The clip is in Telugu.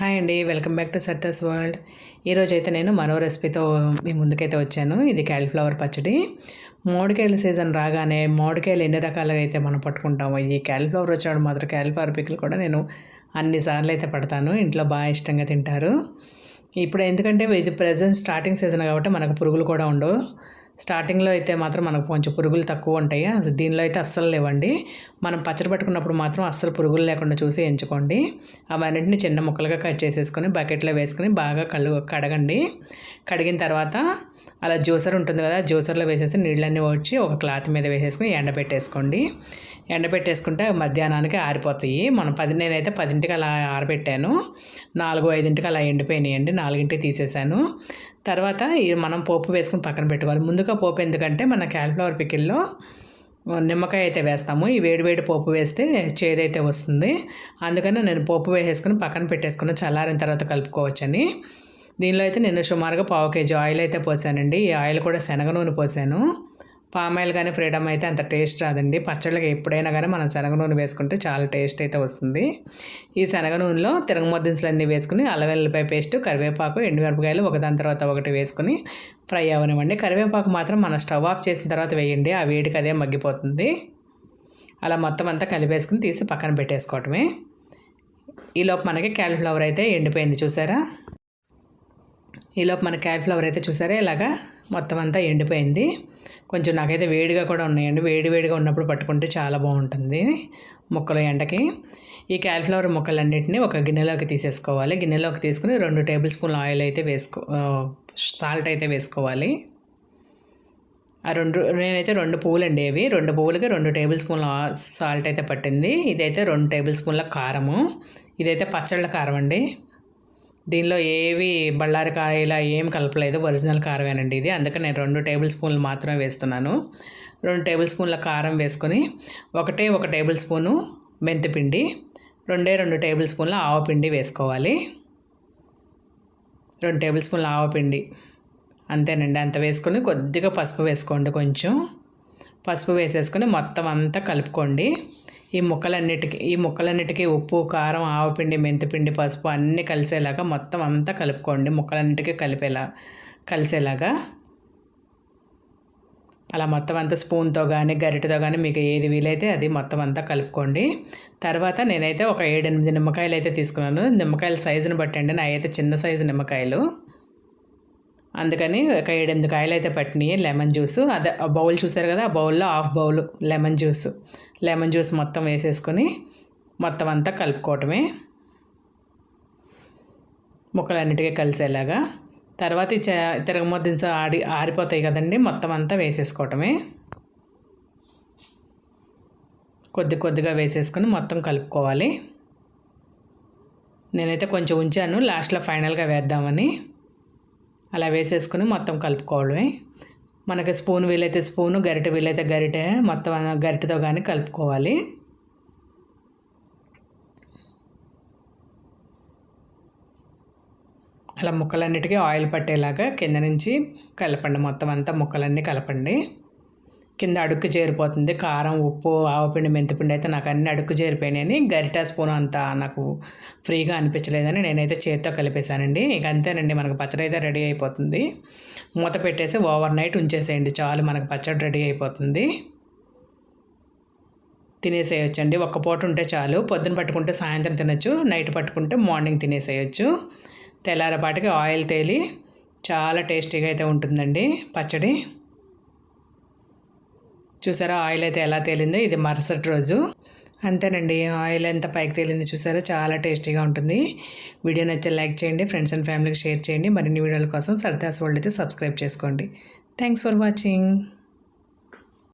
హాయ్ అండి welcome back to Sardas world ఈరోజు అయితే నేను మరో రెసిపీతో మీ ముందుకైతే వచ్చాను. ఇది క్యాలిఫ్లవర్ పచ్చడి. మామిడికాయల సీజన్ రాగానే మామిడికాయలు ఎన్ని రకాలుగా అయితే మనం పట్టుకుంటాము ఈ క్యాలిఫ్లవర్ వచ్చినప్పుడు మాత్రం క్యాలిఫ్లవర్ పిక్కలు కూడా నేను అన్నిసార్లు అయితే పడతాను. ఇంట్లో బాగా ఇష్టంగా తింటారు. ఇప్పుడు ఎందుకంటే ఇది ప్రజెంట్ స్టార్టింగ్ సీజన్ కాబట్టి మనకు పురుగులు కూడా ఉండవు. స్టార్టింగ్లో అయితే మాత్రం మనకు కొంచెం పురుగులు తక్కువ ఉంటాయి. దీనిలో అయితే అస్సలు లేవండి. మనం పచ్చడి పట్టుకున్నప్పుడు మాత్రం అస్సలు పురుగులు లేకుండా చూసి ఎంచుకోండి. అవన్నింటిని చిన్న ముక్కలుగా కట్ చేసేసుకొని బకెట్లో వేసుకొని బాగా కళ్ళు కడగండి. కడిగిన తర్వాత అలా జ్యూసర్ ఉంటుంది కదా జ్యూసర్లో వేసేసి నీళ్ళన్నీ వచ్చి ఒక క్లాత్ మీద వేసేసుకుని ఎండబెట్టేసుకోండి. ఎండబెట్టేసుకుంటే మధ్యాహ్నానికి ఆరిపోతాయి. మనం పది నేనైతే పదింటికి అలా ఆరబెట్టాను. నాలుగు ఐదింటికి అలా ఎండిపోయినాయండి. నాలుగింటికి తీసేసాను తర్వాత మనం పోపు వేసుకుని పక్కన పెట్టుకోవాలి. ముందుగా పోపు ఎందుకంటే మన క్యాలిఫ్లవర్ పికిల్లో నిమ్మకాయ అయితే వేస్తాము. ఈ వేడివేడి పోపు వేస్తే చేదైతే వస్తుంది. అందుకని నేను పోపు వేసేసుకుని పక్కన పెట్టేసుకుని చల్లారిన తర్వాత కలుపుకోవచ్చని. దీనిలో అయితే నేను సుమారుగా పావు కేజీ ఆయిల్ అయితే పోసానండి. ఈ ఆయిల్ కూడా శనగ నూనె పోసాను. పామాయిల్ కానీ ఫ్రీడమ్ అయితే అంత టేస్ట్ రాదండి. పచ్చళ్ళకి ఎప్పుడైనా కానీ మనం శనగ నూనె వేసుకుంటే చాలా టేస్ట్ అయితే వస్తుంది. ఈ శనగ నూనెలో తిరగమొద్దించులు అన్నీ వేసుకుని అల్లవెల్లిపాయ పేస్ట్ కరివేపాకు ఎండుమిరపకాయలు ఒకదాని తర్వాత ఒకటి వేసుకుని ఫ్రై అవ్వనివ్వండి కరివేపాకు మాత్రం మనం స్టవ్ ఆఫ్ చేసిన తర్వాత వేయండి. ఆ వేడికి అదే మగ్గిపోతుంది. అలా మొత్తం అంతా కలిపేసుకుని తీసి పక్కన పెట్టేసుకోవటమే. ఈలోపు మనకి క్యాలిఫ్లవర్ అయితే ఎండిపోయింది చూసారా? ఈలోపు మన క్యాలిఫ్లవర్ అయితే చూసారా? ఇలాగా మొత్తం అంతా ఎండిపోయింది. కొంచెం నాకైతే వేడిగా కూడా ఉన్నాయండి. వేడి వేడిగా ఉన్నప్పుడు పట్టుకుంటే చాలా బాగుంటుంది ముక్కలు ఎండకి. ఈ క్యాలిఫ్లవర్ ముక్కలన్నింటినీ ఒక గిన్నెలోకి తీసేసుకోవాలి. గిన్నెలోకి తీసుకుని రెండు టేబుల్ స్పూన్ల ఆయిల్ అయితే వేసుకో సాల్ట్ అయితే వేసుకోవాలి. ఆ రెండు నేనైతే రెండు పువ్వులు అండి అవి రెండు పువ్వులకి రెండు టేబుల్ స్పూన్ల సాల్ట్ అయితే పట్టింది. ఇదైతే రెండు టేబుల్ స్పూన్ల కారము. ఇదైతే పచ్చళ్ళ కారం అండి దీనిలో ఏవి బళ్ళారి కాయలా ఏం కలపలేదు. ఒరిజినల్ కారమేనండి ఇది. అందుకని నేను రెండు టేబుల్ స్పూన్లు మాత్రమే వేస్తున్నాను. రెండు టేబుల్ స్పూన్ల కారం వేసుకొని ఒకటే ఒక టేబుల్ స్పూను మెంతిపిండి రెండే రెండు టేబుల్ స్పూన్ల ఆవపిండి వేసుకోవాలి. రెండు టేబుల్ స్పూన్ల ఆవపిండి అంతేనండి. అంత వేసుకొని కొద్దిగా పసుపు వేసుకోండి కొంచెం. పసుపు వేసేసుకొని మొత్తం అంతా కలుపుకోండి. ఈ ముక్కలన్నిటికీ ఈ ముక్కలన్నిటికీ ఉప్పు కారం ఆవపిండి మెంతిపిండి పసుపు అన్నీ కలిసేలాగా మొత్తం అంతా కలుపుకోండి. ముక్కలన్నిటికీ కలిపేలా కలిసేలాగా అలా మొత్తం అంతా స్పూన్తో కానీ గరిటతో కానీ మీకు ఏది వీలైతే అది మొత్తం అంతా కలుపుకోండి. తర్వాత నేనైతే ఒక ఏడెనిమిది నిమ్మకాయలు అయితే తీసుకున్నాను. నిమ్మకాయల సైజుని బట్టండి. నా అయితే చిన్న సైజు నిమ్మకాయలు. అందుకని ఒక ఏడెనిమిది కాయలు అయితే పట్టినాయి. Lemon juice. అదే ఆ బౌల్ చూసారు కదా ఆ బౌల్లో half bowl lemon juice. Lemon juice మొత్తం వేసేసుకొని మొత్తం అంతా కలుపుకోవటమే. ముక్కలన్నిటికీ కలిసేలాగా. తర్వాత ఈ తిరగమొద్ద ఆడి ఆరిపోతాయి కదండి మొత్తం అంతా వేసేసుకోవటమే. కొద్ది కొద్దిగా వేసేసుకొని మొత్తం కలుపుకోవాలి. నేనైతే కొంచెం ఉంచాను లాస్ట్లో ఫైనల్గా వేద్దామని. అలా వేసేసుకుని మొత్తం కలుపుకోవడమే. మనకి స్పూన్ వీలైతే స్పూను గరిటె వీలైతే గరిటె మొత్తం గరిటెతో కానీ కలుపుకోవాలి. అలా ముక్కలన్నిటికీ ఆయిల్ పట్టేలాగా కింద నుంచి కలపండి. మొత్తం అంతా ముక్కలన్నీ కలపండి. కింద అడుక్కు చేరిపోతుంది కారం ఉప్పు ఆవపిండి మెంతిపిండి అయితే నాకు అన్ని అడుక్కు చేరిపోయినాయని గరిటా స్పూన్ అంత నాకు ఫ్రీగా అనిపించలేదని నేనైతే చేతితో కలిపేశానండి. ఇక అంతేనండి మనకు పచ్చడి అయితే రెడీ అయిపోతుంది. మూత పెట్టేసి ఓవర్ నైట్ ఉంచేసేయండి. చాలు మనకు పచ్చడి రెడీ అయిపోతుంది. తినేసేయచ్చండి. ఒక్క పూట ఉంటే చాలు. పొద్దున పట్టుకుంటే సాయంత్రం తినచ్చు నైట్ పట్టుకుంటే మార్నింగ్ తినేసేయచ్చు. తెల్లారపాటికి ఆయిల్ తేలి చాలా టేస్టీగా అయితే ఉంటుందండి పచ్చడి. చూసారా? ఆయిల్ అయితే ఎలా తేలిందో? ఇది మరుసటి రోజు. అంతేనండి ఆయిల్ ఎంత పైకి తేలింది చూసారా? చాలా టేస్టీగా ఉంటుంది. వీడియో నచ్చితే లైక్ చేయండి ఫ్రెండ్స్ అండ్ ఫ్యామిలీకి షేర్ చేయండి. మరిన్ని వీడియోల కోసం సరదాస్ వరల్డ్ అయితే సబ్స్క్రైబ్ చేసుకోండి. Thanks for watching.